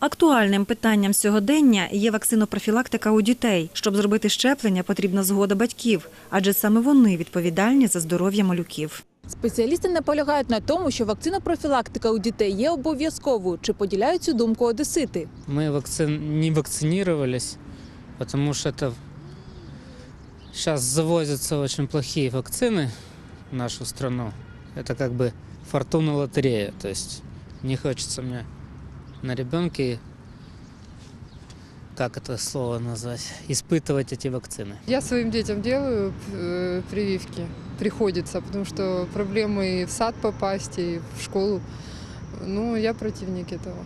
Актуальним питанням сьогодення є вакцинопрофілактика у дітей. Щоб зробити щеплення, потрібна згода батьків, адже саме вони відповідальні за здоров'я малюків. Спеціалісти наполягають на тому, що вакцинопрофілактика у дітей є обов'язковою. Чи поділяють цю думку одесити? Мы вакцин... не вакцинировались, потому что это сейчас завозятся очень плохие вакцины в нашу страну. Это как бы фортуна лотерея. То есть не хочется мне на ребенке, как это слово назвать, испытывать эти вакцины. Я своим детям делаю э, прививки. Приходится, потому что проблемы и в сад попасть, и в школу. Ну, я противник этого.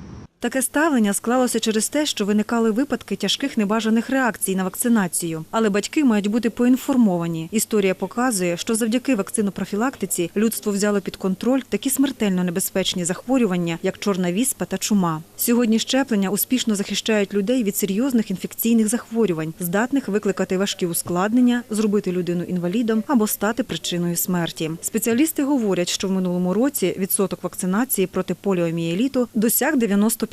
Таке ставлення склалося через те, що виникали випадки тяжких небажаних реакцій на вакцинацію. Але батьки мають бути поінформовані. Історія показує, що завдяки вакцинопрофілактиці людство взяло під контроль такі смертельно небезпечні захворювання, як чорна віспа та чума. Сьогодні щеплення успішно захищають людей від серйозних інфекційних захворювань, здатних викликати важкі ускладнення, зробити людину інвалідом або стати причиною смерті. Спеціалісти говорять, що в минулому році відсоток вакцинації проти поліомієліту досяг 95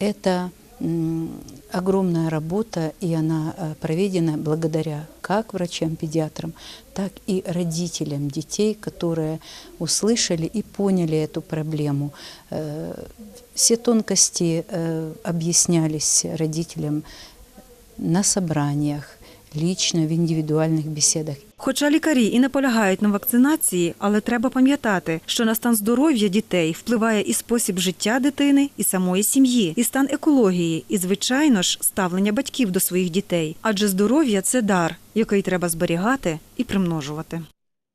Это м, огромная работа, и она э, проведена благодаря как врачам-педиатрам, так и родителям детей, которые услышали и поняли эту проблему. Э, Все тонкости э, объяснялись родителям на собраниях, лично в індивідуальних бесідах. Хоча лікарі і наполягають на вакцинації, але треба пам'ятати, що на стан здоров'я дітей впливає і спосіб життя дитини, і самої сім'ї, і стан екології, і, звичайно ж, ставлення батьків до своїх дітей. Адже здоров'я це дар, який треба зберігати і примножувати.